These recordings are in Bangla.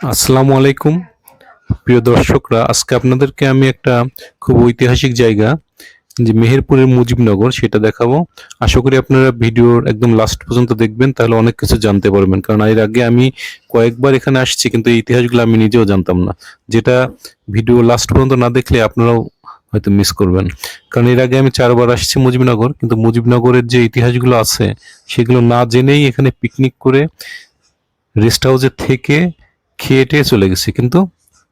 আসসালামু আলাইকুম। প্রিয় দর্শকরা, আজকে আপনাদেরকে আমি একটা খুব ঐতিহাসিক জায়গা, যে মেহেরপুরের মুজিবনগর, সেটা দেখাবো। আশা করি আপনারা ভিডিওর একদম লাস্ট পর্যন্ত দেখবেন, তাহলে অনেক কিছু জানতে পারবেন। কারণ এর আগে আমি কয়েকবার এখানে আসছি, কিন্তু এই ইতিহাসগুলো আমি নিজেও জানতাম না। যেটা ভিডিও লাস্ট পর্যন্ত না দেখলে আপনারাও হয়তো মিস করবেন। কারণ এর আগে আমি চারবার আসছি মুজিবনগর, কিন্তু মুজিবনগরের যে ইতিহাসগুলো আছে, সেগুলো না জেনেই এখানে পিকনিক করে রেস্ট হাউসে থেকে খেয়ে টেয়ে চলে গেছি কিন্তু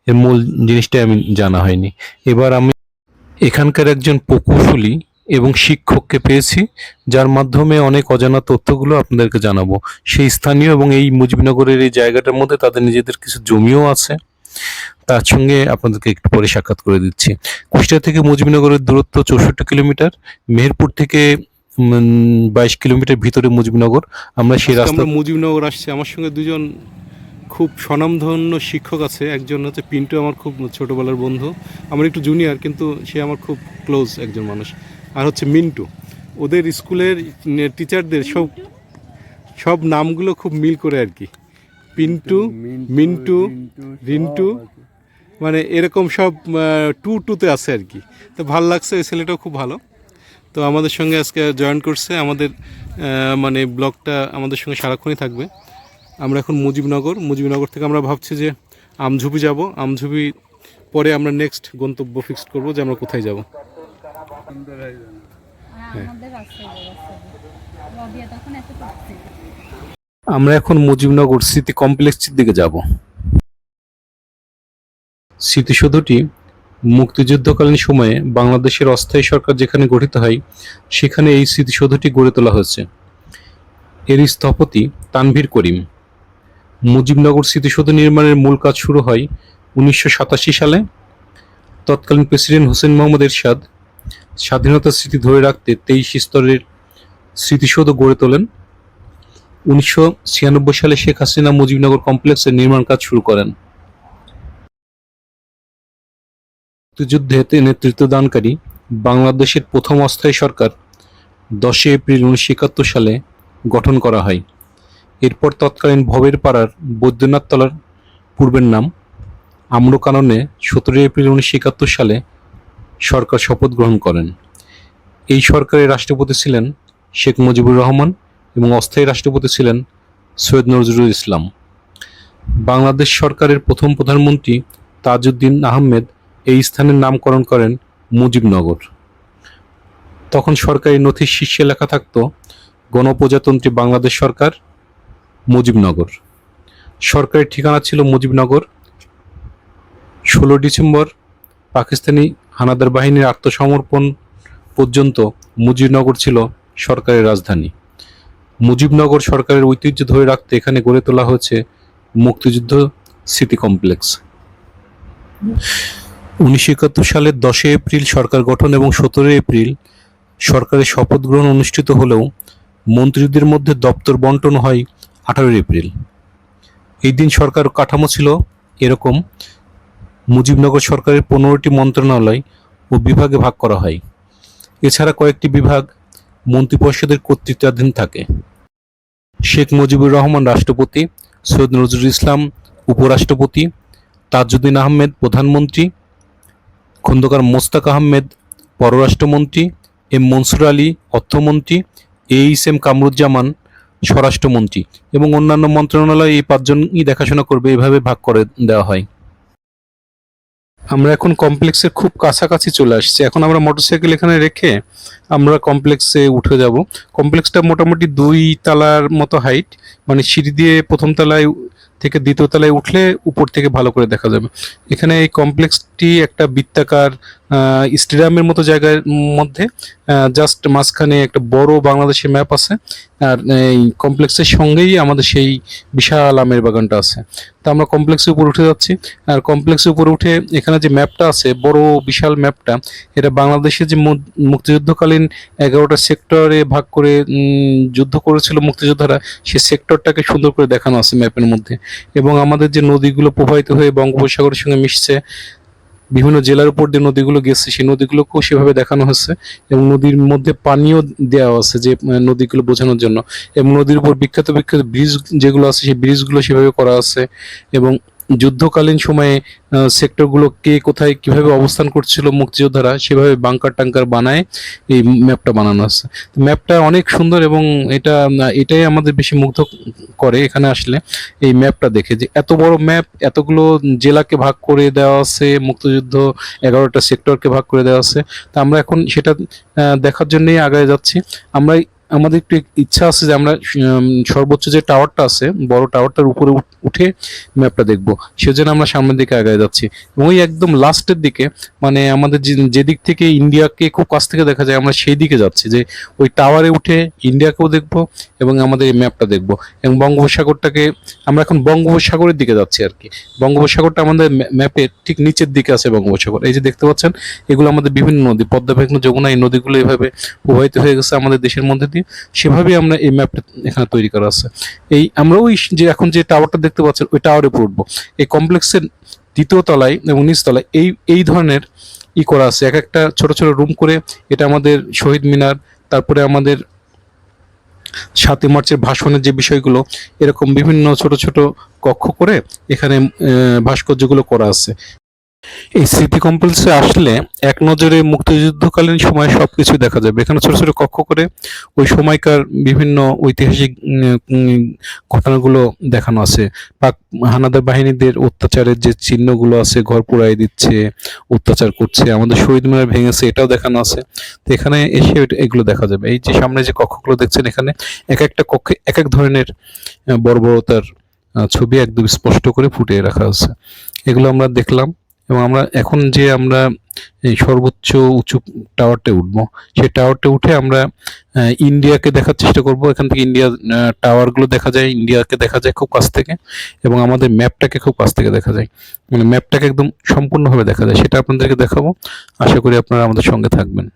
এর মূল জিনিসটা আমি জানা হয়নি। এবার আমি এখানকার একজন প্রকৌশলী এবং শিক্ষককে পেয়েছি যার মাধ্যমে অনেক অজানা তথ্যগুলো আপনাদেরকে জানাব। সেই স্থানীয় এবং এই মুজিবনগরের এই জায়গাটার মধ্যে তাদের নিজেদের কিছু জমিও আছে। তার সঙ্গে আপনাদেরকে একটু পরে সাক্ষাৎ করে দিচ্ছি। কুষ্টিয়া থেকে মুজিবনগরের দূরত্ব চৌষট্টি কিলোমিটার মেহেরপুর থেকে বাইশ কিলোমিটার ভিতরে মুজিবনগর। আমরা সেই রাস্তা মুজিবনগর আসছি আমার সঙ্গে দুজন খুব স্বনামধন্য শিক্ষক আছে। একজন হচ্ছে পিন্টু, আমার খুব ছোটোবেলার বন্ধু। আমার একটু জুনিয়র কিন্তু সে আমার খুব ক্লোজ একজন মানুষ। আর হচ্ছে মিন্টু। ওদের স্কুলের টিচারদের সব সব নামগুলো খুব মিল করে আর কি। পিন্টু, মিন্টু, রিন্টু মানে এরকম সব টু টুতে আছে আর কি। তো ভালো লাগছে, এই ছেলেটাও খুব ভালো। তো আমাদের সঙ্গে আজকে জয়েন করছে। আমাদের মানে ব্লগটা আমাদের সঙ্গে সারাক্ষণই থাকবে। আমরা এখন মুজিবনগর। মুজিবনগর থেকে আমরা ভাবছি যে আমঝুপি যাব। আমঝুপি পরে আমরা নেক্সট গন্তব্য ফিক্সড করব যে আমরা কোথায় যাব। করছে আমরা এখন মুজিবনগর স্মৃতি কমপ্লেক্সের দিকে যাব। স্মৃতিসৌধটি মুক্তিযুদ্ধকালীন সময়ে বাংলাদেশের অস্থায়ী সরকার যেখানে গঠিত হয়, সেখানে এই স্মৃতিসৌধটি গড়ে তোলা হয়েছে। এর স্থপতি তানভীর করিম। মুজিবনগর স্মৃতিসৌধ নির্মাণের মূল কাজ শুরু হয় উনিশশো সাতাশি সালে। তৎকালীন প্রেসিডেন্ট হোসেন মোহাম্মদ এরশাদ স্বাধীনতার স্মৃতি ধরে রাখতে তেইশ স্তরের স্মৃতিসৌধ গড়ে তোলেন। উনিশশো ছিয়ানব্বই সালে শেখ হাসিনা মুজিবনগর কমপ্লেক্সের নির্মাণ কাজ শুরু করেন। মুক্তিযুদ্ধে নেতৃত্ব দানকারী বাংলাদেশের প্রথম অস্থায়ী সরকার দশই এপ্রিল উনিশশো একাত্তর সালে গঠন করা হয়। এরপর তৎকালীন ভবের পাড়ার বৈদ্যনাথ তলার পূর্বের নাম আম্রকাননে সতেরোই এপ্রিল উনিশশো একাত্তর সালে সরকার শপথ গ্রহণ করেন। এই সরকারের রাষ্ট্রপতি ছিলেন শেখ মুজিবুর রহমান এবং অস্থায়ী রাষ্ট্রপতি ছিলেন সৈয়দ নজরুল ইসলাম। বাংলাদেশ সরকারের প্রথম প্রধানমন্ত্রী তাজউদ্দিন আহমেদ এই স্থানের নামকরণ করেন মুজিবনগর। তখন সরকারি নথির শীর্ষে লেখা থাকত, গণপ্রজাতন্ত্রী বাংলাদেশ সরকার মুজিবনগর। সরকারের ঠিকানা ছিল মুজিবনগর। ষোলো ডিসেম্বর পাকিস্তানি হানাদার বাহিনীর আত্মসমর্পণ পর্যন্ত মুজিবনগর ছিল সরকারের রাজধানী। মুজিবনগর সরকারের ঐতিহ্য ধরে রাখতে এখানে গড়ে তোলা হয়েছে মুক্তিযুদ্ধ স্মৃতি কমপ্লেক্স। উনিশশো একাত্তর সালের দশই এপ্রিল সরকার গঠন এবং সতেরোই এপ্রিল সরকারের শপথ গ্রহণ অনুষ্ঠিত হলেও মন্ত্রীদের মধ্যে দপ্তর বন্টন হয় আঠারোই এপ্রিল। এই দিন সরকার কাঠামো ছিল এরকম, মুজিবনগর সরকারের পনেরোটি মন্ত্রণালয় ও বিভাগে ভাগ করা হয়। এছাড়া কয়েকটি বিভাগ মন্ত্রিপরিষদের কর্তৃত্বাধীন থাকে। শেখ মুজিবুর রহমান রাষ্ট্রপতি, সৈয়দ নজরুল ইসলাম উপরাষ্ট্রপতি, তাজউদ্দিন আহমেদ প্রধানমন্ত্রী, খন্দকার মোস্তাক আহমেদ পররাষ্ট্রমন্ত্রী, এম মনসুর আলী অর্থমন্ত্রী এইচ এম কামরুজ্জামান স্বরাষ্ট্রমন্ত্রী এবং অন্যান্য মন্ত্রণালয় এই পাঁচজনই দেখাশোনা করবে, এভাবে ভাগ করে দেওয়া হয়। আমরা এখন কমপ্লেক্সের খুব কাছাকাছি চলে আসছি। এখন আমরা মোটরসাইকেল এখানে রেখে আমরা কমপ্লেক্সে উঠে যাব। কমপ্লেক্সটা মোটামুটি দুই তালার মতো হাইট মানে সিঁড়ি দিয়ে প্রথম তলায় থেকে দ্বিতীয় তলায় উঠলে উপর থেকে ভালো করে দেখা যাবে। এখানে এই কমপ্লেক্সটি একটা বৃত্তাকার স্টেডিয়ামের মতো জায়গার মধ্যে জাস্ট মাঝখানে একটা বড় বাংলাদেশের ম্যাপ আছে, আর এই কমপ্লেক্সের সঙ্গেই আমাদের সেই বিশাল আমের বাগানটা আছে। তা আমরা কমপ্লেক্সের উপর উঠে যাচ্ছি, আর কমপ্লেক্সের উপর উঠে এখানে যে ম্যাপটা আছে, বড় বিশাল ম্যাপটা এটা বাংলাদেশের যে মুক্তিযুদ্ধকালীন এগারোটা সেক্টরে ভাগ করে যুদ্ধ করেছিল মুক্তিযোদ্ধারা সেই সেক্টরটাকে সুন্দর করে দেখানো আছে ম্যাপের মধ্যে। এবং আমাদের যে নদীগুলো প্রবাহিত হয়ে বঙ্গোপসাগরের সঙ্গে মিশছে বিভিন্ন জেলার উপর যে নদীগুলো গেছে, সেই নদীগুলোকেও সেভাবে দেখানো হচ্ছে এবং নদীর মধ্যে পানিও দেওয়া আছে যে নদীগুলো বোঝানোর জন্য। এবং নদীর উপর বিখ্যাত বিখ্যাত ব্রিজ যেগুলো আছে, সেই ব্রিজগুলো সেভাবে করা আছে এবং যুদ্ধকালীন সময়ে সেক্টরগুলো কে কোথায় কীভাবে অবস্থান করছিল মুক্তিযোদ্ধারা, সেভাবে বাংকার টাঙ্কার বানায় এই ম্যাপটা বানানো আছে। ম্যাপটা অনেক সুন্দর এবং এটা, এটাই আমাদের বেশি মুগ্ধ করে এখানে আসলে এই ম্যাপটা দেখে যে এত বড় ম্যাপ, এতগুলো জেলাকে ভাগ করে দেওয়া আছে, মুক্তিযুদ্ধ এগারোটা সেক্টরকে ভাগ করে দেওয়া আছে। তা আমরা এখন সেটা দেখার জন্যই আগায় যাচ্ছি। আমরা আমাদের একটু ইচ্ছা আছে যে আমরা সর্বোচ্চ যে টাওয়ারটা আছে, বড় টাওয়ারটার উপরে উঠে ম্যাপটা দেখব। সেজন্য আমরা সামনের দিকে আগায় যাচ্ছি। এবং ওই একদম লাস্টের দিকে মানে আমাদের যে- যেদিক থেকে ইন্ডিয়াকে খুব কাছ থেকে দেখা যায়, আমরা সেই দিকে যাচ্ছি যে ওই টাওয়ারে উঠে ইন্ডিয়াকেও দেখব এবং আমাদের এই ম্যাপটা দেখব। এবং বঙ্গোপসাগরটাকে, আমরা এখন বঙ্গোপসাগরের দিকে যাচ্ছি আর কি। বঙ্গোপসাগরটা আমাদের ম্যাপের ঠিক নিচের দিকে আছে বঙ্গোপসাগর। এই যে দেখতে পাচ্ছেন, এগুলো আমাদের বিভিন্ন নদী, পদ্মা যমুনা, এই নদীগুলো এভাবে প্রবাহিত হয়ে গেছে আমাদের দেশের মধ্যে দিয়ে সেভাবেই আমরা এই ম্যাপটা এখানে তৈরি করা আছে। এই আমরা ওই যে এখন যে টাওয়ারটা দেখতে পাচ্ছেন, ওই টাওয়ারে উঠবো এই কমপ্লেক্সের দ্বিতীয় তলায় এবং তলায় এই এই ধরনের ই করা আছে। এক একটা ছোট ছোট রুম করে এটা আমাদের শহীদ মিনার, তারপরে আমাদের সাতই মার্চের ভাষণের যে বিষয়গুলো, এরকম বিভিন্ন ছোট ছোট কক্ষ করে এখানে ভাস্কর্যগুলো করা আছে। এই স্মৃতি কমপ্লেক্সে আসলে এক নজরে মুক্তিযুদ্ধকালীন সময় সবকিছু দেখা যাবে। এখানে ছোট ছোট কক্ষ করে ওই সময়কার বিভিন্ন ঐতিহাসিক ঘটনাগুলো দেখানো আছে। পাক হানাদার বাহিনীদের অত্যাচারের যে চিহ্নগুলো আছে, ঘর পুড়াই দিচ্ছে, অত্যাচার করছে, আমাদের শহীদ মিনার ভেঙেছে এটাও দেখানো আছে। তো এখানে এসে এগুলো দেখা যাবে। এই যে সামনে যে কক্ষগুলো দেখছেন এখানে, এক একটা কক্ষে এক এক ধরনের বর্বরতার ছবি একদম স্পষ্ট করে ফুটিয়ে রাখা আছে। এগুলো আমরা দেখলাম। এবং আমরা এখন যে আমরা, এই সর্বোচ্চ উঁচু টাওয়ারটে উঠবো, সেই টাওয়ারটে উঠে আমরা ইন্ডিয়াকে দেখার চেষ্টা করব। এখান থেকে ইন্ডিয়া টাওয়ারগুলো দেখা যায়, ইন্ডিয়াকে দেখা যায় খুব কাছ থেকে এবং আমাদের ম্যাপটাকে খুব কাছ থেকে দেখা যায়। মানে ম্যাপটাকে একদম সম্পূর্ণভাবে দেখা যায়, সেটা আপনাদেরকে দেখাবো। আশা করি আপনারা আমাদের সঙ্গে থাকবেন।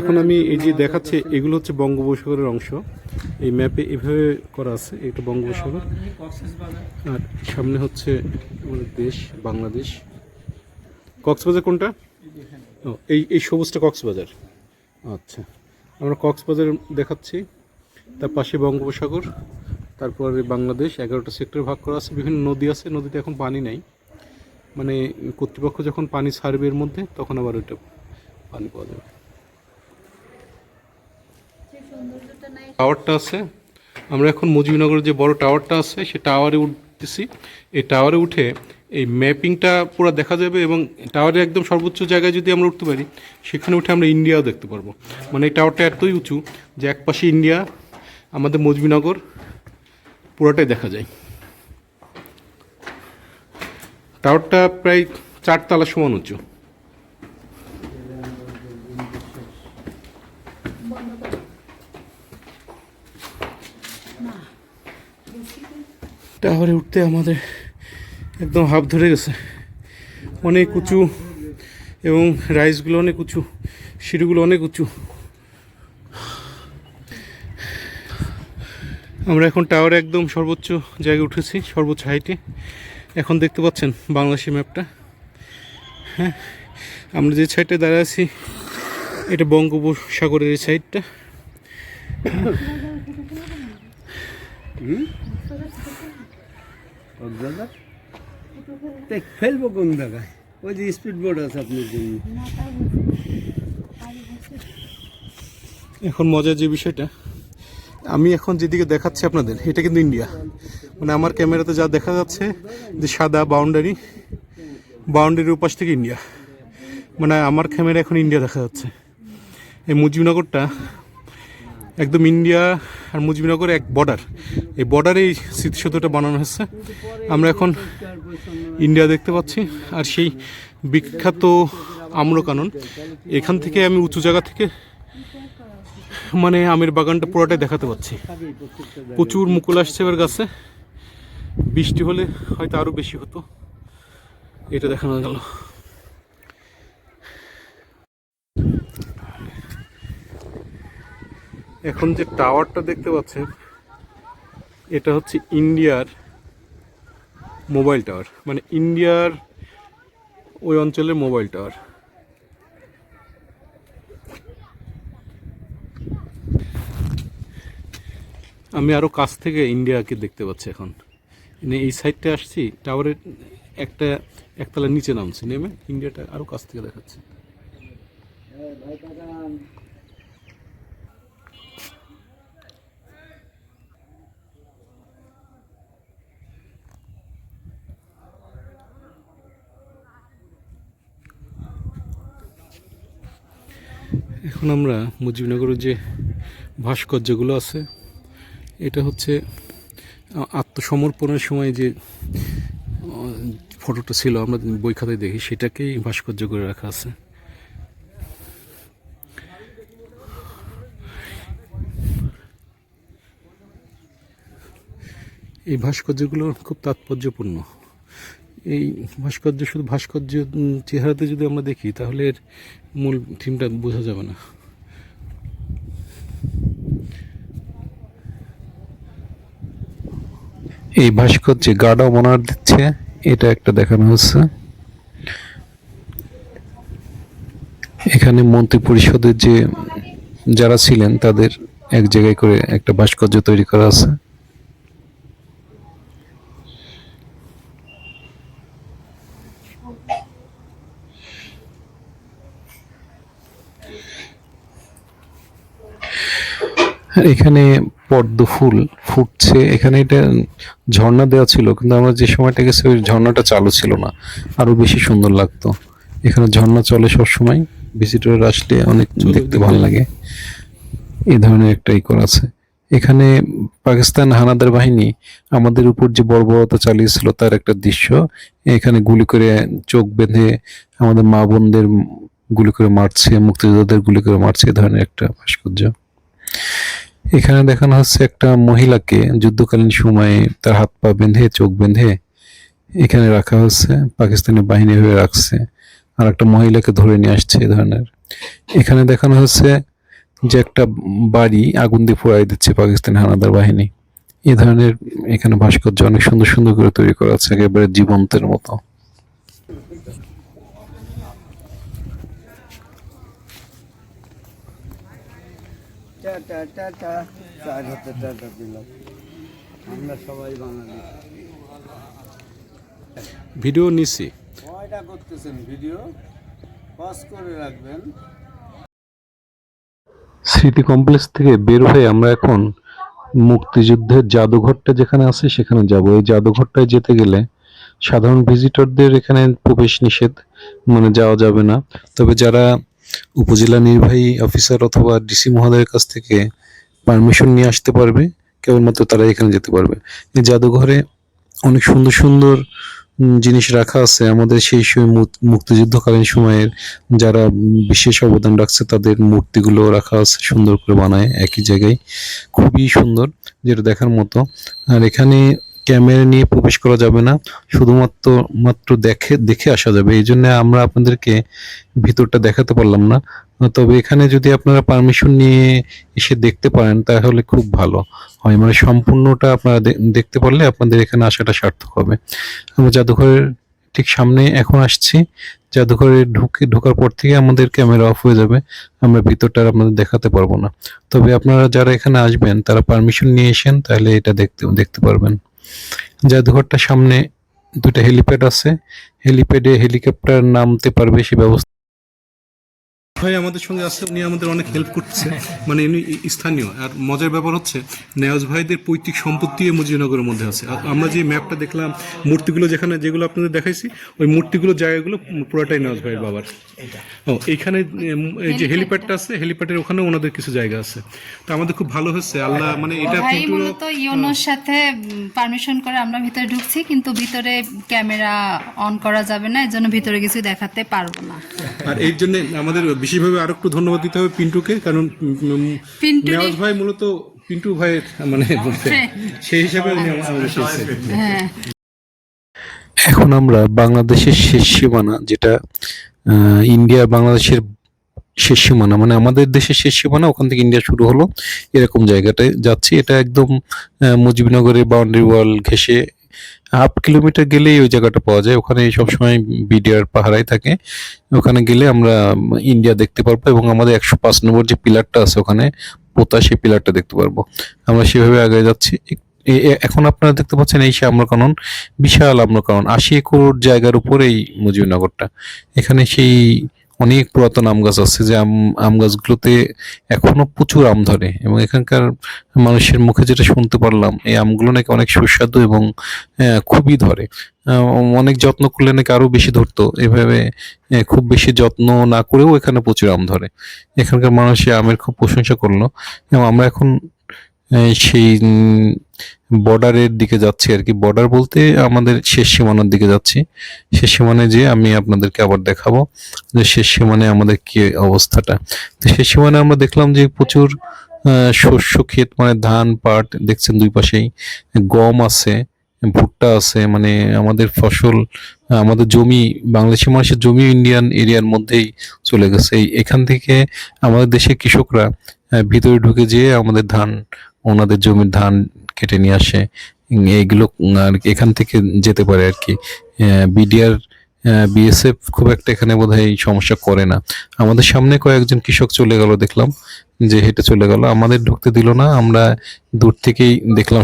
এখন আমি এই যে দেখাচ্ছি, এগুলো হচ্ছে বঙ্গোপসাগরের অংশ। এই ম্যাপে এভাবে করা আছে, এটা বঙ্গোপসাগর। আর সামনে হচ্ছে আমাদের দেশ, বাংলাদেশ। কক্সবাজার কোনটা? ও, এই এই সবুজটা কক্সবাজার। আচ্ছা আমরা কক্সবাজার দেখাচ্ছি। তার পাশে বঙ্গোপসাগর, তারপরে বাংলাদেশ, এগারোটা সেক্টর ভাগ করা আছে, বিভিন্ন নদী আছে, নদীতে এখন পানি নাই। মানে কর্তৃপক্ষ যখন পানি ছাড়বে এর মধ্যে, তখন আবার ওইটা পানি পাওয়া যাবে। টাওয়ারটা আছে। আমরা এখন মুজিবনগরের যে বড় টাওয়ারটা আছে, সে টাওয়ারে উঠতেছি। এই টাওয়ারে উঠে এই ম্যাপিংটা পুরো দেখা যাবে এবং টাওয়ারে একদম সর্বোচ্চ জায়গায় যদি আমরা উঠতে পারি, সেখানে উঠে আমরা ইন্ডিয়াও দেখতে পারব। মানে এই টাওয়ারটা এতই উঁচু যে এক পাশে ইন্ডিয়া আমাদের মুজিবনগর পুরোটাই দেখা যায়। টাওয়ারটা প্রায় চারতলা সমান উঁচু। টাওয়ারে উঠতে আমাদের একদম হাফ ধরে গেছে। অনেক উঁচু এবং রাইসগুলো অনেক উঁচু, সিঁড়িগুলো অনেক উঁচু। আমরা এখন টাওয়ারে একদম সর্বোচ্চ জায়গায় উঠেছি, সর্বোচ্চ হাইটে। এখন দেখতে পাচ্ছেন বাংলাদেশি ম্যাপটা। হ্যাঁ আমরা যে সাইডে দাঁড়িয়ে আছি, এটা বঙ্গোপসাগরের এই সাইডটা। কক্সবাজার তা ফেলব কোন জায়গায়? ওই যে স্পিড বোট আছে আপনার জন্য। এখন মজার যে বিষয়টা, আমি এখন যেদিকে দেখাচ্ছি আপনাদের, এটা কিন্তু ইন্ডিয়া মানে আমার ক্যামেরাতে যা দেখা যাচ্ছে, যে সাদা বাউন্ডারি বাউন্ডারির উপাস থেকে ইন্ডিয়া মানে আমার ক্যামেরা এখন ইন্ডিয়া দেখা যাচ্ছে। এই মুজিবনগরটা একদম ইন্ডিয়া আর মুজিবনগর এক বর্ডার। এই বর্ডারেই স্মৃতিসৌধটা বানানো হয়েছে আমরা এখন ইন্ডিয়া দেখতে পাচ্ছি। আর সেই বিখ্যাত আম্রকানন, এখান থেকে আমি উঁচু জায়গা থেকে মানে আমের বাগানটা পুরোটাই দেখাতে পাচ্ছি। প্রচুর মুকুল আসছে এবার গাছে। বৃষ্টি হলে হয়তো আরও বেশি হতো। এটা দেখানো গেল। এখন যে টাওয়ারটা দেখতে পাচ্ছেন, এটা হচ্ছে ইন্ডিয়ার মোবাইল টাওয়ার। মানে ইন্ডিয়ার ওই অঞ্চলের মোবাইল টাওয়ার। আমি আরও কাছ থেকে ইন্ডিয়াকে দেখতে পাচ্ছি এখন। মানে এই সাইডটা আসছি, টাওয়ারের একটা একতলা নিচে নামছি, নেমে ইন্ডিয়াটা আরও কাছ থেকে দেখাচ্ছে। এখন আমরা মুজিবনগরের যে ভাস্কর্যগুলো আছে, এটা হচ্ছে আত্মসমর্পণের সময় যে ফটোটা ছিল, আমরা বই খাতায় দেখি, সেটাকেই ভাস্কর্য করে রাখা আছে। এই ভাস্কর্যগুলো খুব তাৎপর্যপূর্ণ। এই ভাস্কর্য, শুধু ভাস্কর্য চেহারাতে যদি আমরা দেখি, তাহলে এর মূল থিমটা বোঝা যাবে না। এই ভাস্কর্যে গার্ড অব দিচ্ছে, এটা একটা দেখানো হচ্ছে। এখানে মন্ত্রী পরিষদের যে, যারা ছিলেন, তাদের এক জায়গায় করে একটা ভাস্কর্য তৈরি করা আছে। এখানে পদ্ম ফুল ফুটছে। এখানে এটা ঝর্ণা দেওয়া ছিল, কিন্তু আমরা যে সময়টা গেছি, ওই ঝর্ণাটা চালু ছিল না। আরও বেশি সুন্দর লাগতো। এখানে ঝর্ণা চলে সব সময় ভিজিটর আসলে অনেক দেখতে ভালো লাগে। এই ধরনের একটা ই করা আছে। এখানে পাকিস্তান হানাদার বাহিনী আমাদের উপর যে বর্বরতা চালিয়েছিল তার একটা দৃশ্য। এখানে গুলি করে চোখ বেঁধে আমাদের মা বোনদের গুলি করে মারছে, মুক্তিযোদ্ধাদের গুলি করে মারছে এ ধরনের একটা ভাস্কর্য। এখানে দেখানো হচ্ছে একটা মহিলাকে যুদ্ধকালীন সময়ে তার হাত পা বেঁধে, চোখ বেঁধে এখানে রাখা হচ্ছে, পাকিস্তানি বাহিনী হয়ে রাখছে। আর একটা মহিলাকে ধরে নিয়ে আসছে এ ধরনের। এখানে দেখানো হচ্ছে যে একটা বাড়ি আগুন দিয়ে পোড়াই দিচ্ছে পাকিস্তানি হানাদার বাহিনী। এ ধরনের এখানে ভাস্কর্য অনেক সুন্দর সুন্দর করে তৈরি করা আছে একেবারে জীবন্তের মতো। আমরা সবাই বাঙালি। ভিডিও নিছি। কয়টা করতেছেন ভিডিও? পজ করে রাখবেন। স্মৃতি কমপ্লেক্স থেকে বের হয়ে আমরা এখন মুক্তিযুদ্ধের জাদুঘরটা যেখানে আছে, সেখানে যাব। এই জাদুঘরটায় যেতে গেলে সাধারণ ভিজিটরদের এখানে প্রবেশ নিষেধ মানে যাওয়া যাবে না। তবে যারা উপজেলা নির্বাহী অফিসার অথবা ডিসি মহোদয়ের কাছ থেকে পারমিশন নিয়ে আসতে পারবে, কেবলমাত্র তারা এখানে যেতে পারবে। এই জাদুঘরে অনেক সুন্দর সুন্দর জিনিস রাখা আছে। আমাদের সেই সময় মুক্তিযুদ্ধকালীন সময়ের যারা বিশেষ অবদান রাখছে, তাদের মূর্তিগুলো রাখা আছে, সুন্দর করে বানায় একই জায়গায়। খুবই সুন্দর, যেটা দেখার মতো। আর এখানে ক্যামেরা নিয়ে প্রবেশ করা যাবে না, শুধুমাত্র, মাত্র দেখে দেখে আসা যাবে। এই জন্য আমরা আপনাদেরকে ভিতরটা দেখাতে পারলাম না। তবে এখানে যদি আপনারা পারমিশন নিয়ে এসে দেখতে পারেন, তাহলে খুব ভালো হয়। মানে সম্পূর্ণটা আপনারা দেখতে পারলে আপনাদের এখানে আসাটা সার্থক হবে। আমরা জাদুঘরের ঠিক সামনে এখন আসছি। জাদুঘরে ঢুকে, ঢোকার পর থেকে আমাদের ক্যামেরা অফ হয়ে যাবে। আমরা ভিতরটা আপনাদের দেখাতে পারব না। তবে আপনারা যারা এখানে আসবেন, তারা পারমিশন নিয়ে এসেন, তাহলে এটা দেখতে দেখতে পারবেন। জাদুঘরটার সামনে দুটা হেলিপ্যাড আছে। হেলিপ্যাডে হেলিকপ্টার নামতে পারবে সে ব্যবস্থা ভাই আমাদের সঙ্গে আছে উনি আমাদের অনেক হেল্প করছে। মানে ইনি স্থানীয়। আর মজার ব্যাপার হচ্ছে নেওয়াজ ভাইদের পৈতৃক সম্পত্তি এই মুজিবনগরের মধ্যে আছে। আর আমরা যে ম্যাপটা দেখলাম মূর্তিগুলো যেখানে যেগুলো আপনাদের দেখাইছি ওই মূর্তিগুলো জায়গাগুলো পুরোটাই নেওয়াজ ভাইয়ের বাবার। ও এইখানে এই যে হেলিপ্যাডটা আছে হেলিপ্যাডের ওখানে ওনাদের কিছু জায়গা আছে। তো আমাদের খুব ভালো হচ্ছে আল্লাহ মানে এটা মূলত ইওনোর সাথে পারমিশন করে আমরা ভিতরে ঢুকছি কিন্তু ভিতরে ক্যামেরা অন করা যাবে না এর জন্য ভিতরে কিছু দেখাতে পারব না। আর এর জন্য আমাদের বিশেষভাবে আরও একটু ধন্যবাদ দিতে হবে পিন্টুকে কারণ নেওয়াজ ভাই মূলত পিন্টু ভাইয়ের মানে সেই হিসাবে উনি আমাদের হ্যাঁ। এখন আমরা বাংলাদেশের শেষ সীমানা যেটা আহ, ইন্ডিয়া বাংলাদেশের শেষ সীমানা মানে আমাদের দেশের শেষ সীমানা ওখান থেকে ইন্ডিয়া শুরু হলো এরকম জায়গাটায় যাচ্ছি। এটা একদম আহ, মুজিবনগরের বাউন্ডারি ওয়াল ঘেঁষে হাফ কিলোমিটার গেলেই ওই জায়গাটা পাওয়া যায়। ওখানে সবসময় বিডিআর পাহারাই থাকে। ওখানে গেলে আমরা ইন্ডিয়া দেখতে পারব এবং আমাদের একশো পাঁচ নম্বর যে পিলারটা আছে ওখানে, পোতা সেই পিলারটা দেখতে পারব। আমরা সেভাবে আগে যাচ্ছি। এখন আপনারা দেখতে পাচ্ছেন এই সে আম্রকানন, বিশাল আম্রকানন, আশি একর জায়গার উপরেই মুজিবনগরটা এখানে সেই অনেক পুরাতন আম গাছ আছে যে আম আম গাছগুলোতে এখনও প্রচুর আম ধরে এবং এখানকার মানুষের মুখে যেটা শুনতে পারলাম, এই আমগুলো নাকি অনেক সুস্বাদু এবং খুবই ধরে। অনেক যত্ন করলে নাকি আরও বেশি ধরতো। এভাবে খুব বেশি যত্ন না করেও এখানে প্রচুর আম ধরে। এখানকার মানুষ আমের খুব প্রশংসা করল। এবং আমরা এখন সেই বর্ডারের দিকে যাচ্ছি আর কি। বর্ডার বলতে আমাদের শেষ সীমানার দিকে যাচ্ছি। শেষ সীমানায় যেয়ে আমি আপনাদেরকে আবার দেখাবো যে শেষ সীমানায় আমাদের কি অবস্থাটা। তো শেষ সীমানায় আমরা দেখলাম যে প্রচুর শস্য ক্ষেত মানে ধান, পাট, দেখছেন দুই পাশেই, গম আছে, ভুট্টা আছে মানে আমাদের ফসল, আমাদের জমি, বাংলাদেশি মানুষের জমি ইন্ডিয়ান এরিয়ার মধ্যেই চলে গেছে। এখান থেকে আমাদের দেশের কৃষকরা ভিতরে ঢুকে যেয়ে আমাদের ধান ওনাদের জমির ধান কেটে নিয়ে আসে। এইগুলো আর এখান থেকে যেতে পারে আর কি। বিডিআর বিএসএফ খুব একটা এখানে বোধহয় এই সমস্যা করে না। আমাদের সামনে কয়েকজন কৃষক চলে গেল দেখলাম, যে হেঁটে চলে গেল। আমাদের ঢুকতে দিল না, আমরা দূর থেকেই দেখলাম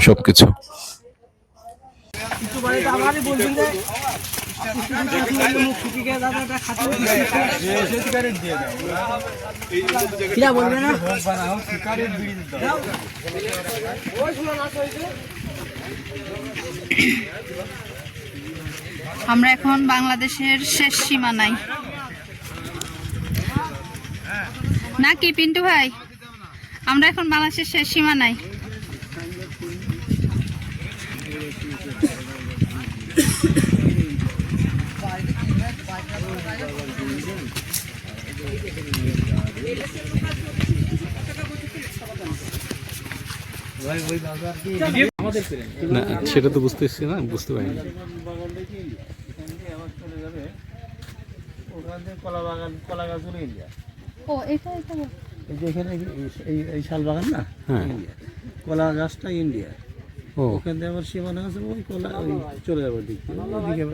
আমরা এখন বাংলাদেশের শেষ সীমানায়। না কি পিন্টু ভাই? আমরা এখন বাংলাদেশের শেষ সীমানায়। না সেটা তো বুঝতেছি না বুঝতে পারিনি। কলা বাগান কলা গাছ ইন্ডিয়া ও এটা এটা এই যে এখানে এই- শাল বাগান না হ্যাঁ। ইন্ডিয়া। কলা গাছটা ইন্ডিয়া। ও। ওখান থেকে আবার সীমানা আছে ওই কলা ওই চলে যাবে দিক থেকে। ওদিকে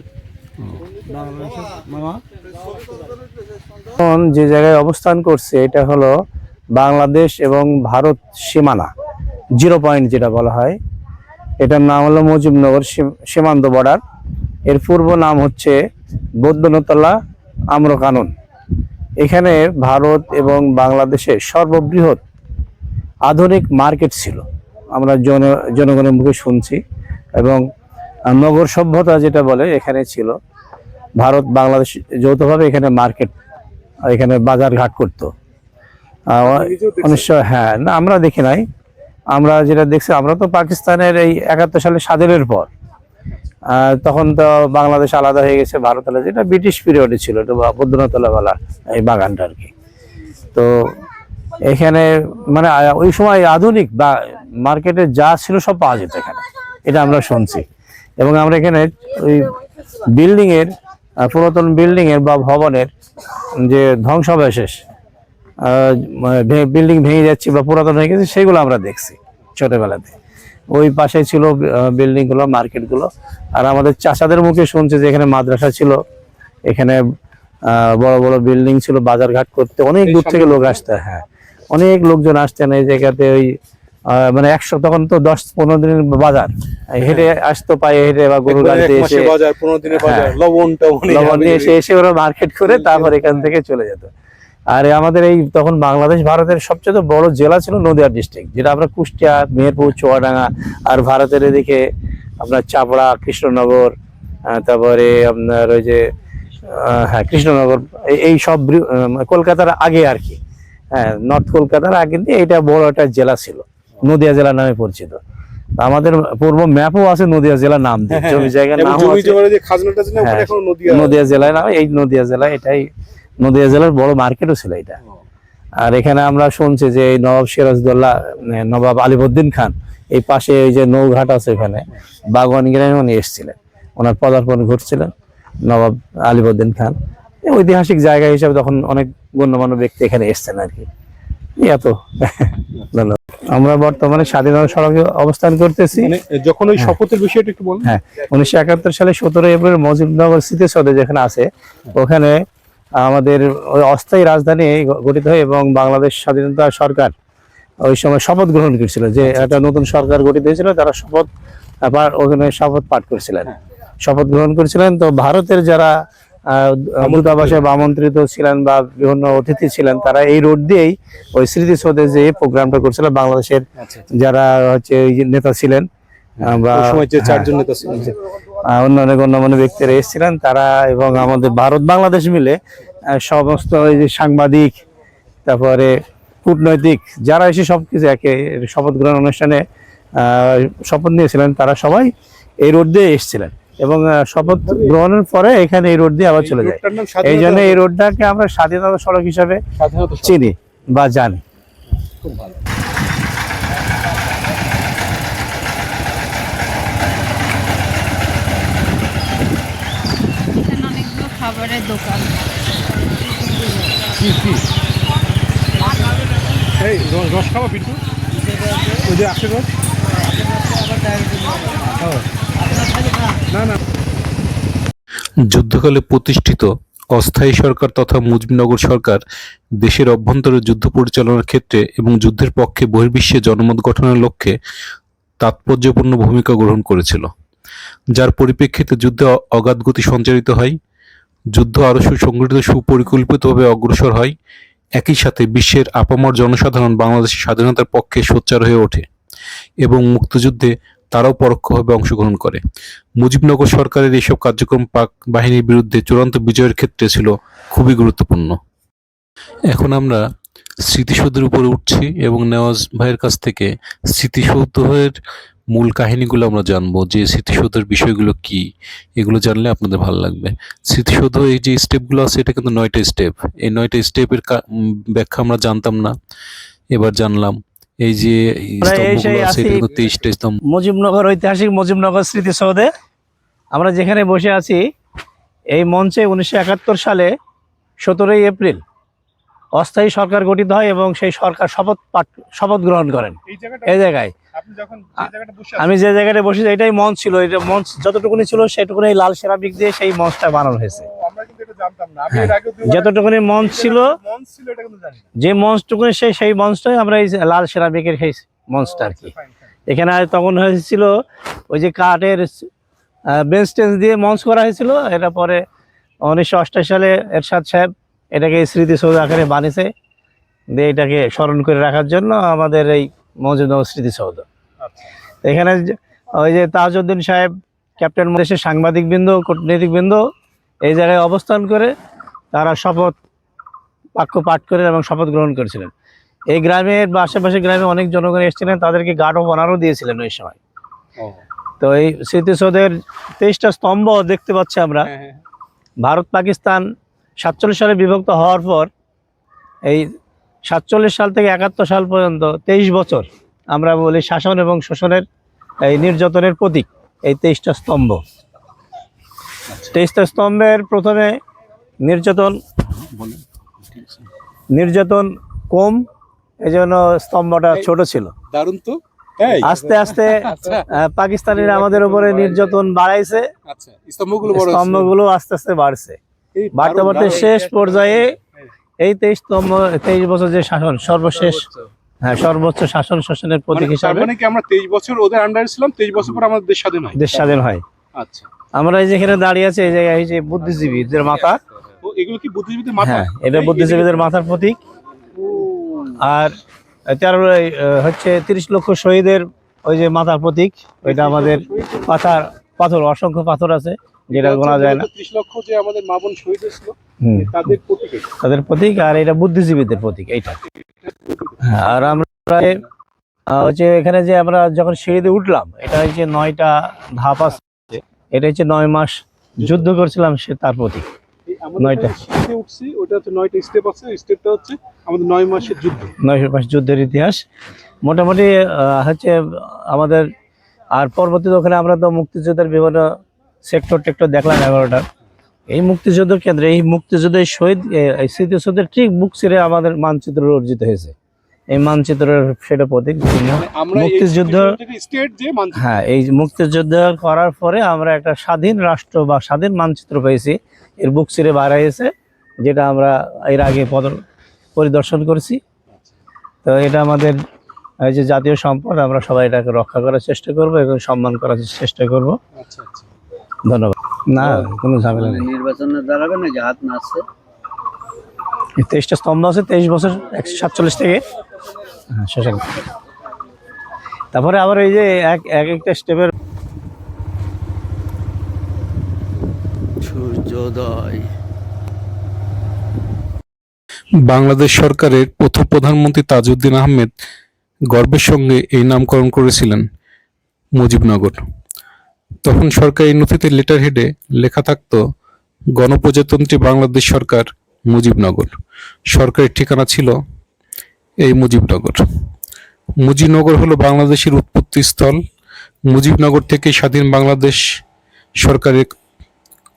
যে জায়গায় অবস্থান করছে, এটা হলো বাংলাদেশ এবং ভারত সীমানা, জিরো পয়েন্ট যেটা বলা হয়। এটার নাম হলো মুজিবনগর সীমান্ত বর্ডার। এর পূর্ব নাম হচ্ছে বৌদ্ধনতলা আম্রকানন। এখানে ভারত এবং বাংলাদেশের সর্ববৃহৎ আধুনিক মার্কেট ছিল, আমরা জন, জনগণের মুখে শুনছি এবং নগর সভ্যতা যেটা বলে, এখানে ছিল। ভারত বাংলাদেশ যৌথভাবে এখানে মার্কেট, এখানে বাজার ঘাট করতো। উনিশশো হ্যাঁ না, আমরা দেখি নাই। আমরা যেটা দেখছি, আমরা তো পাকিস্তানের এই একাত্তর সালে স্বাধীনের পর। তখন তো বাংলাদেশ আলাদা হয়ে গেছে, ভারত আলাদা। যেটা ব্রিটিশ পিরিয়ডে ছিল এটা বদ্রনাথলা বলা এই বাগানটা আর কি। তো এখানে মানে ওই সময় আধুনিক বা মার্কেটে যা ছিল সব পাওয়া যেত এখানে। এটা আমরা শুনছি। এবং আমরা এখানে ওই বিল্ডিং এর পুরাতন বিল্ডিং এর বা ভবনের যে ধ্বংসাবশেষ বিল্ডিং ভেঙে যাচ্ছে বা পুরাতন হয়ে গেছে সেগুলো আমরা দেখছি ছোটবেলাতে। ওই পাশে ছিল বিল্ডিংগুলো মার্কেটগুলো আর আমাদের চাষাদের মুখে শুনছে যে এখানে মাদ্রাসা ছিল এখানে বড় বড় বিল্ডিং ছিল বাজারঘাট করতে অনেক দূর থেকে লোক আসতে হ্যাঁ। অনেক লোকজন আসতেন এই জায়গাতে ওই মানে একশো তখন তো দশ পনেরো দিনের বাজার। হেঁটে আসতো পায়ে হেঁটে বা গরু গাড়িতে এসে বাজার পনেরো দিনের বাজার, লবণ লবণ নিয়ে এসে এসে ওরা মার্কেট করে তারপর এখান থেকে চলে যেত। আর আমাদের এই তখন বাংলাদেশ ভারতের সবচেয়ে বড় জেলা ছিল নদিয়া ডিস্ট্রিক্ট যেটা আমরা কুষ্টিয়া মেহেরপুর চুয়াডাঙ্গা আর ভারতের এদিকে আপনার চাপড়া কৃষ্ণনগর তারপরে আপনার ওই যে হ্যাঁ কৃষ্ণনগর এই- সব কলকাতার আগে আর কি। হ্যাঁ নর্থ কলকাতার আগে এটা বড় একটা জেলা ছিল। নদিয়া জেলা নামে পরিচিত। আমাদের পূর্ব ম্যাপও আছে নদিয়া জেলা নাম দিয়ে। জমি জায়গার নাম হ্যাঁ, এখন নদী নদিয়া জেলায় না এই নদিয়া জেলা এটাই নদিয়া জেলার বড় মার্কেটও ছিল এটা। আর এখানে আমরা শুনছি যে এই নবাব সিরাজদৌল্লা নবাব আলিবউদ্দিন খান এই পাশে এই যে নৌঘাট আছে এখানে বাগওয়ান গ্রামে উনি এসেছিলেন। ওনার পদার্পণ ঘটছিলেন নবাব আলিবউদ্দিন খান। ঐতিহাসিক জায়গা হিসাবে তখন অনেক গণ্যমান্য ব্যক্তি এখানে এসছেন আর কি। এত। ধন্যবাদ। আমরা বর্তমানে স্বাধীনতা সড়কে অবস্থান করতেছি। মানে যখন ওই শপথের বিষয়টা একটু বলেন। হ্যাঁ উনিশশো একাত্তর সালে সতেরো এপ্রিল মজিবনগর স্মৃতিসৌধে যেখানে আছে ওখানে আমাদের ওই অস্থায়ী রাজধানী গঠিত হয় এবং বাংলাদেশ স্বাধীনতা সরকার ওই সময় শপথ গ্রহণ করেছিল যে একটা নতুন সরকার গঠিত হয়েছিল তারা শপথ ওখানে শপথ পাঠ করেছিলেন। শপথ গ্রহণ করেছিলেন। তো ভারতের যারা দূতাবাসে বা আমন্ত্রিত ছিলেন বা বিভিন্ন অতিথি ছিলেন তারা এই রোড দিয়েই ওই স্মৃতিসৌধে যে প্রোগ্রামটা করছিল বাংলাদেশের যারা হচ্ছে নেতা ছিলেন বা চারজন নেতা ছিলেন আহ, অন্যান্য গণ্যমান্য ব্যক্তিরা এসেছিলেন তারা এবং আমাদের ভারত বাংলাদেশ মিলে সমস্ত ওই যে সাংবাদিক তারপরে কূটনৈতিক যারা এসে সবকিছু একে শপথ গ্রহণ অনুষ্ঠানে আহ, শপথ নিয়েছিলেন তারা সবাই এই রোড দিয়ে এসেছিলেন। এবং শপথ গ্রহণের পরে এখানে এই রোড দিয়ে আবার চলে যায়। এই জন্য এই রোডটাকে আমরা স্বাধীনতা সড়ক হিসাবে চিনি বা জানি। খাবারের দোকান। কি কি? এই রস খাওয়া ওই যে ও। যুদ্ধকালে প্রতিষ্ঠিত অস্থায়ী সরকার তথা মুজিবনগর সরকার দেশের অভ্যন্তরে যুদ্ধ পরিচালনার ক্ষেত্রে এবং যুদ্ধের পক্ষে বহির্বিশ্বে জনমত গঠনের লক্ষ্যে তাৎপর্যপূর্ণ ভূমিকা গ্রহণ করেছিল, যার পরিপ্রেক্ষিতে যুদ্ধে অগাধ গতি সঞ্চারিত হয়, যুদ্ধ আরও সুসংগঠিত সুপরিকল্পিতভাবে অগ্রসর হয়, একই সাথে বিশ্বের আপামর জনসাধারণ বাংলাদেশের স্বাধীনতার পক্ষে সোচ্চার হয়ে ওঠে এবং মুক্তিযুদ্ধে তারাও পরোক্ষভাবে অংশগ্রহণ করে। মুজিবনগর সরকারের এসব কার্যক্রম পাক বাহিনীর বিরুদ্ধে চূড়ান্ত বিজয়ের ক্ষেত্রে ছিল খুবই গুরুত্বপূর্ণ। এখন আমরা স্মৃতিসৌধের উপরে উঠছি এবং নেওয়াজ ভাইয়ের কাছ থেকে স্মৃতিসৌধের মূল কাহিনীগুলো আমরা জানব, যে স্মৃতিসৌধের বিষয়গুলো কি, এগুলো জানলে আপনাদের ভালো লাগবে। স্মৃতিসৌধ এই যে স্টেপগুলো আছে, এটা কিন্তু নয়টা স্টেপ। এই নয়টা স্টেপের ব্যাখ্যা আমরা জানতাম না। এবার জানলাম এই যে মুজিবনগর ঐতিহাসিক মুজিবনগর স্মৃতিসৌধে। আমরা যেখানে বসে আছি এই মঞ্চে উনিশশো একাত্তর সালে সতেরোই এপ্রিল অস্থায়ী সরকার গঠিত হয় এবং সেই সরকার শপথ পাঠ শপথ গ্রহণ করেন। এই জায়গায়। জায়গাটা আমি যে জায়গায় বসে এটাই মঞ্চ ছিল এটা মঞ্চ যতটুকুনি ছিল সেটুকুনি এই লাল সেরামিক দিয়ে সেই মঞ্চটা বানানো হয়েছে। হ্যাঁ, যতটুকুনি মঞ্চ ছিল যে মঞ্চটুকুনি সেই সেই মঞ্চটাই আমরা এই লাল সেরামিকের সেই মঞ্চটা আর কি। এখানে আর তখন হয়েছিল ওই যে কাঠের বেঞ্চ টেঞ্চ দিয়ে মঞ্চ করা হয়েছিল এটা পরে উনিশশো অষ্টাশি সালে এরশাদ সাহেব এটাকে স্মৃতিসৌধ আকারে বানিয়েছে। দিয়ে এটাকে স্মরণ করে রাখার জন্য আমাদের এই মজুদনগর স্মৃতিসৌধ এখানে যে- ওই যে তাজউদ্দিন সাহেব ক্যাপ্টেন দেশের সাংবাদিকবৃন্দ কূটনীতিকবৃন্দ এই জায়গায় অবস্থান করে তারা শপথ বাক্য পাঠ করেন এবং শপথ গ্রহণ করেছিলেন। এই গ্রামের বা আশেপাশে গ্রামে অনেক জনগণ এসেছিলেন তাদেরকে গাঢ় বনারও দিয়েছিলেন ওই সময়। তো এই স্মৃতিসৌধের তেইশটা স্তম্ভ দেখতে পাচ্ছি আমরা। হ্যাঁ হ্যাঁ। ভারত পাকিস্তান সাতচল্লিশ সালে বিভক্ত হওয়ার পর এই সাতচল্লিশ সাল থেকে একাত্তর সাল পর্যন্ত তেইশ বছর আমরা বলি শাসন এবং শোষণের এই নির্যাতনের প্রতীক এই তেইশটা স্তম্ভ। তেইশটা স্তম্ভের প্রথমে নির্যাতন নির্যাতন কম এই জন্য স্তম্ভটা ছোট ছিল। দারুণ তো। আস্তে আস্তে আচ্ছা। পাকিস্তানিরা আমাদের উপরে নির্যাতন বাড়াইছে। আচ্ছা স্তম্ভগুলো স্তম্ভগুলো আস্তে আস্তে বাড়ছে। বাড়তে বাড়তে শেষ পর্যায়ে এই তেইশ স্তম্ভ তেইশ বছর যে শাসন সর্বশেষ হ্যাঁ সর্বোচ্চ শাসন শাসনের প্রতীক মানে হিসাবে মানে কি আমরা তেইশ বছর ওদের আন্ডারে ছিলাম তেইশ বছর পর আমাদের দেশ স্বাধীন হয়। দেশ স্বাধীন হয়। আচ্ছা। আমরা এই যেখানে দাঁড়িয়ে আছি এই জায়গায় এই যে বুদ্ধিজীবীদের মাথা। এগুলো কি বুদ্ধিজীবীদের মাথা? হ্যাঁ এটা বুদ্ধিজীবীদের মাথার প্রতীক। আর তেরো হচ্ছে তিরিশ লক্ষ শহীদের ওই যে মাথার প্রতীক। ওইটা আমাদের পাথার পাথর অসংখ্য পাথর আছে। যেটা গোনা যায় না। ত্রিশ লক্ষ যে আমাদের মা বোন শহীদ হয়েছিল তাদের প্রতীক তাদের প্রতীক আর এটা বুদ্ধিজীবীদের প্রতীক এইটা। হ্যাঁ, আর আমরা প্রায়, হচ্ছে এখানে যে আমরা যখন সিঁড়িতে উঠলাম এটা হচ্ছে নয়টা ধাপ আছে। এটা হচ্ছে নয় মাস যুদ্ধ করছিলাম সে তার প্রতীক। নয়টা। উঠছি ওটা হচ্ছে নয়টা স্টেপ আছে স্টেপটা হচ্ছে আমাদের নয় মাসের যুদ্ধ। নয় মাস যুদ্ধের ইতিহাস। মোটামুটি আহ, হচ্ছে আমাদের আর পরবর্তীতে ওখানে আমরা তো মুক্তিযুদ্ধের বিভিন্ন সেক্টর টেক্টর দেখলাম এগারোটা। এই মুক্তিযুদ্ধ কেন্দ্রে এই মুক্তিযুদ্ধের শহীদ স্মৃতিসৌধের ঠিক বুক ছিঁড়ে আমাদের মানচিত্র অর্জিত হয়েছে। এই মানচিত্রের সেটা প্রতীক মানে মুক্তিযুদ্ধ হ্যাঁ এই মুক্তিযুদ্ধ করার পরে আমরা একটা স্বাধীন রাষ্ট্র বা স্বাধীন মানচিত্র পেয়েছি। এর বুক ছিঁড়ে বাড়াইছে যেটা আমরা এর আগে পদ পরিদর্শন করেছি। তো এটা আমাদের এই যে জাতীয় সম্পদ আমরা সবাই এটাকে রক্ষা করার চেষ্টা করব এবং সম্মান করার চেষ্টা করব। আচ্ছা আচ্ছা। ধন্যবাদ। না কোনো ঝামেলা নেই। নির্বাচনে দাঁড়াবে না যে হাত নাচছে এই তেইশটা স্তম্ভ আছে তেইশ বছর একশো সাতচল্লিশ থেকে। হ্যাঁ তারপরে আবার এই যে এক এক একটা স্টেপের সূর্যোদয়। বাংলাদেশ সরকারের প্রথম প্রধানমন্ত্রী তাজউদ্দিন আহমেদ গর্বের সঙ্গে এই নামকরণ করেছিলেন মুজিবনগর। তখন সরকারি নথিতে লেটার হেডে লেখা থাকতো, গণপ্রজাতন্ত্রী বাংলাদেশ সরকার মুজিবনগর। সরকারের ঠিকানা ছিল এই মুজিবনগর। মুজিবনগর হলো বাংলাদেশের উৎপত্তি স্থল। মুজিবনগর থেকে স্বাধীন বাংলাদেশ সরকারের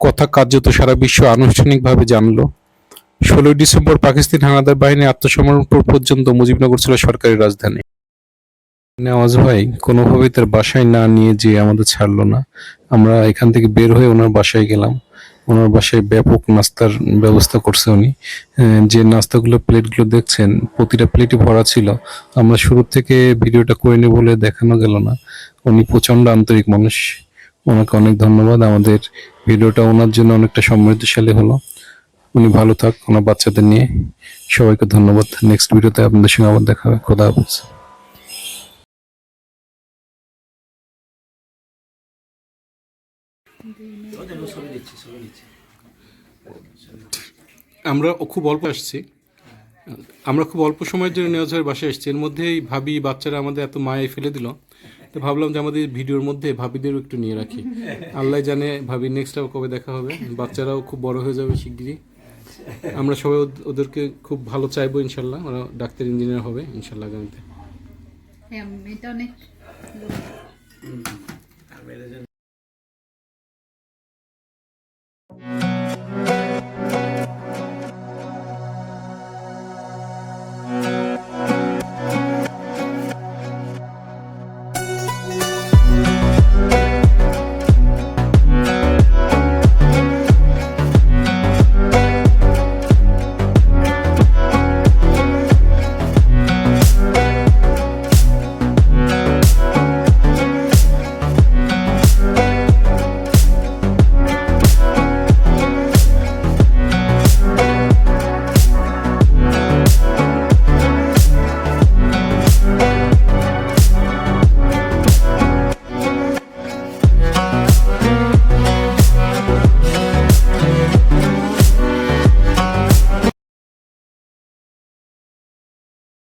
কথা কার্যত সারা বিশ্ব আনুষ্ঠানিকভাবে জানলো। ষোলোই ডিসেম্বর পাকিস্তান হানাদার বাহিনী আত্মসমর্পণ পর্যন্ত মুজিবনগর ছিল সরকারি রাজধানী। নেওয়াজ ভাই কোনোভাবেই তার বাসায় না নিয়ে যে আমাদের ছাড়লো না, আমরা এখান থেকে বের হয়ে ওনার বাসায় গেলাম। ওনার বাসায় ব্যাপক নাস্তার ব্যবস্থা করছে উনি। যে নাস্তাগুলো, প্লেটগুলো দেখছেন, প্রতিটা প্লেটই ভরা ছিল। আমরা শুরু থেকে ভিডিওটা করিনি বলে দেখানো গেল না। উনি প্রচণ্ড আন্তরিক মানুষ। ওনাকে অনেক ধন্যবাদ। আমাদের ভিডিওটা ওনার জন্য অনেকটা সমৃদ্ধশালী হলো। উনি ভালো থাক, ওনার বাচ্চাদের নিয়ে। সবাইকে ধন্যবাদ। নেক্সট ভিডিওতে আপনাদের সঙ্গে আবার দেখা হবে। খোদা হাফেজ। আমরা খুব অল্প আসছি। আমরা খুব অল্প সময়ের জন্য নেওয়াজ ভাইয়ের বাসায় এসেছি। এর মধ্যেই ভাবি বাচ্চারা আমাদের এত মায়ায় ফেলে দিল। তো ভাবলাম যে আমাদের ভিডিওর মধ্যে ভাবিদেরও একটু নিয়ে রাখি। আল্লাহ জানে ভাবি নেক্সট কবে দেখা হবে। বাচ্চারাও খুব বড় হয়ে যাবে শিগগিরই। আমরা সবাই ওদেরকে খুব ভালো চাইব ইনশাল্লাহ। ওরা ডাক্তার ইঞ্জিনিয়ার হবে ইনশাল্লাহ আগামীতে। এটা অনেক